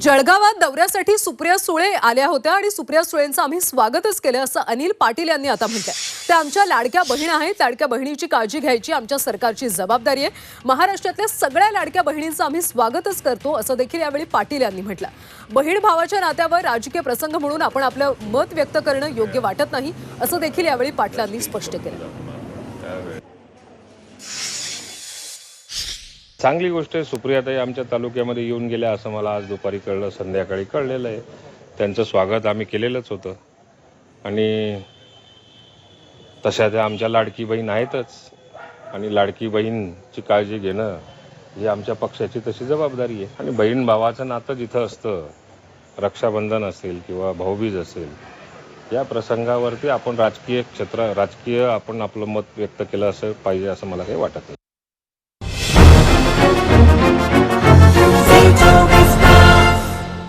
जळगावात दौऱ्यासाठी सुप्रिया सुळे आल्या होत्या आणि सुप्रिया सुळेंचं आम्ही स्वागतच केलं असं अनिल पाटील यांनी आता म्हटलंय. त्या आमच्या लाडक्या बहीण आहेत. लाडक्या बहिणीची काळजी घ्यायची आमच्या सरकारची जबाबदारी आहे. महाराष्ट्रातल्या सगळ्या लाडक्या बहिणींचं आम्ही स्वागतच करतो असं देखील यावेळी पाटील यांनी म्हटलं. बहीण भावाच्या नात्यावर राजकीय प्रसंग म्हणून आपण आपलं मत व्यक्त करणं योग्य वाटत नाही असं देखील यावेळी पाटलांनी स्पष्ट केलं. चांगली गोष्ट आहे. सुप्रियाताई आमच्या तालुक्यामध्ये येऊन गेल्या असं मला आज दुपारी कळलं संध्याकाळी कळलेलं आहे. त्यांचं स्वागत आम्ही केलेलंच होतं. आणि तशा त्या आमच्या लाडकी बहीण आहेतच. आणि लाडकी बहीणची काळजी घेणं ही आमच्या पक्षाची तशी जबाबदारी आहे. आणि बहीण भावाचं नातं जिथं असतं रक्षाबंधन असेल किंवा भाऊबीज असेल या प्रसंगावरती आपण राजकीय क्षेत्र राजकीय आपण आपलं मत व्यक्त केलं असं पाहिजे असं मला काही वाटत नाही.